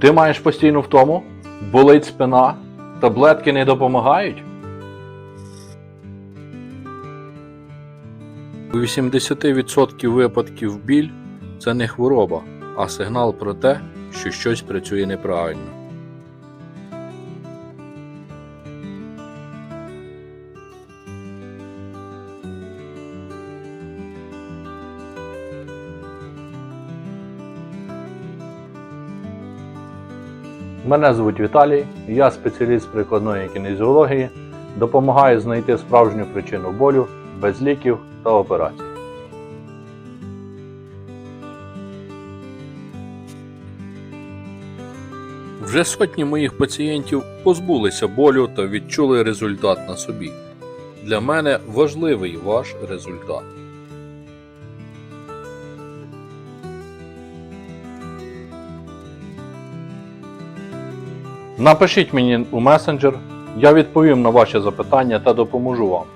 Ти маєш постійну втому? Болить спина? Таблетки не допомагають? У 80% випадків біль це не хвороба, а сигнал про те, що щось працює неправильно. Мене звуть Віталій, я спеціаліст прикладної кінезіології, допомагаю знайти справжню причину болю без ліків та операцій. Вже сотні моїх пацієнтів позбулися болю та відчули результат на собі. Для мене важливий ваш результат. Напишіть мені у месенджер, я відповім на ваші запитання та допоможу вам.